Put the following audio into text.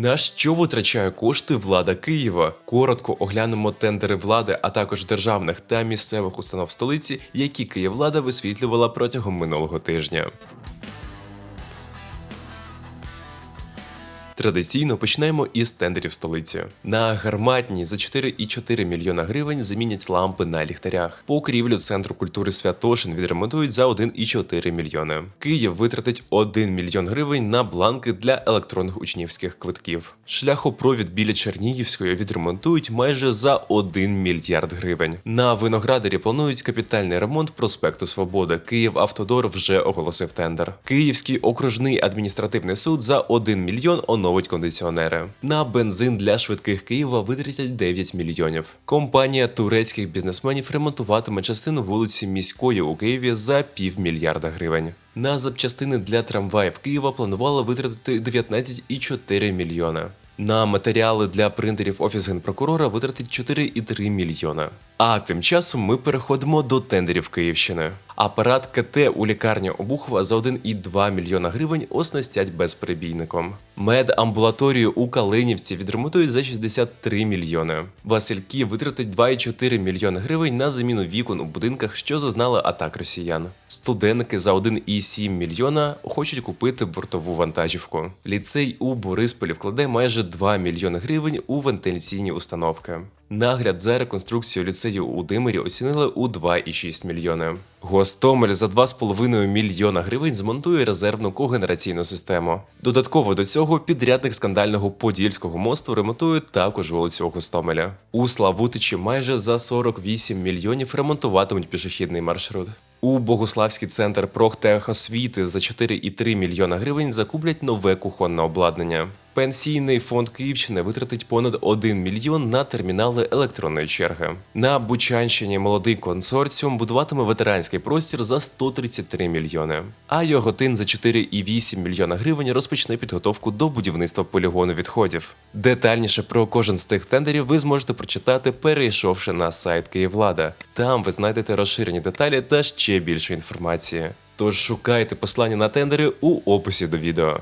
На що витрачає кошти влада Києва? Коротко оглянемо тендери влади, а також державних та місцевих установ столиці, які Київлада висвітлювала протягом минулого тижня. Традиційно почнемо із тендерів столиці. На гарматні за 4,4 мільйона гривень замінять лампи на ліхтарях. Покрівлю центру культури Святошин відремонтують за 1,4 мільйони. Київ витратить 1 мільйон гривень на бланки для електронних учнівських квитків. Шляхопровід біля Чернігівської відремонтують майже за 1 мільярд гривень. На виноградарі планують капітальний ремонт проспекту Свободи. Київ Автодор вже оголосив тендер. Київський окружний адміністративний суд за 1 мільйон оновить кондиціонери. На бензин для швидких Києва витратять 9 мільйонів. Компанія турецьких бізнесменів ремонтуватиме частину вулиці міської у Києві за півмільярда гривень. На запчастини для трамваїв Києва планували витратити 19,4 мільйона. На матеріали для принтерів офіс генпрокурора витратить 4,3 мільйона. А тим часом ми переходимо до тендерів Київщини. Апарат КТ у лікарні Обухова за 1,2 мільйона гривень оснастять безперебійником. Медамбулаторію у Калинівці відремонтують за 63 мільйони. Васильки витратить 2,4 мільйони гривень на заміну вікон у будинках, що зазнали атак росіян. Студенти за 1,7 мільйона хочуть купити бортову вантажівку. Ліцей у Борисполі вкладе майже 2 мільйони гривень у вентиляційні установки. Нагляд за реконструкцію ліцею у Димирі оцінили у 2,6 мільйони. Гостомель за 2,5 мільйона гривень змонтує резервну когенераційну систему. Додатково до цього підрядник скандального Подільського мосту ремонтує також вулицю Гостомеля. У Славутичі майже за 48 мільйонів ремонтуватимуть пішохідний маршрут. У Богославський центр профтехосвіти за 4,3 мільйона гривень закуплять нове кухонне обладнання. Пенсійний фонд Київщини витратить понад 1 мільйон на термінали електронної черги. На Бучанщині молодий консорціум будуватиме ветеранський простір за 133 мільйони. А Йоготин за 4,8 мільйона гривень розпочне підготовку до будівництва полігону відходів. Детальніше про кожен з тих тендерів ви зможете прочитати, перейшовши на сайт Київлада. Там ви знайдете розширені деталі та ще більше інформації. Тож шукайте послання на тендери у описі до відео.